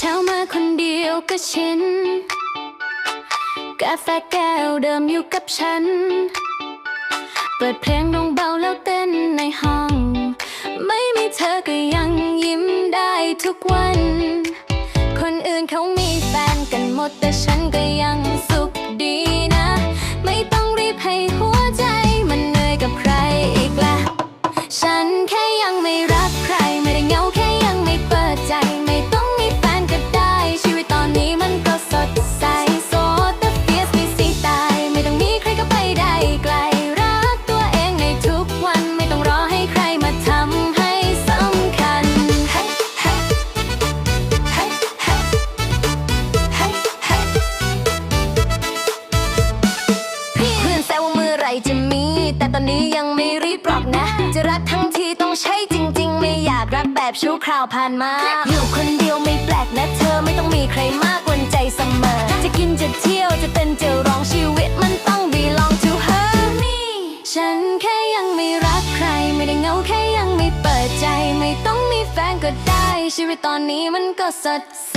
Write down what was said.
เช้ามาคนเดียวก็ชิน กาแฟแก้วเดิมอยู่กับฉัน เปิดเพลงลงเบาแล้วเต้นในห้อง ไม่มีเธอก็ยังยิ้มได้ทุกวัน คนอื่นเขา ฟนกันหมดแต่ฉันก็ยังสุขดีนะ ไม่ต้องรีบให้ จะมี แต่ตอนนี้ยังไม่รีบหรอกนะ จะรักทั้งทีต้องใช้จริง ๆ ไม่อยากรักแบบชั่วคราวผ่านมา อยู่คนเดียวไม่แปลกนะเธอไม่ต้องมีใครมากวนใจเสมอ จะกินจะเที่ยวจะเต้นจะร้องชีวิตมันต้อง belong to her me ฉันแค่ยังไม่รักใคร ไม่ได้เงาแค่ยังไม่เปิดใจ ไม่ต้องมีแฟนก็ได้ ชีวิตตอนนี้มันก็สดใส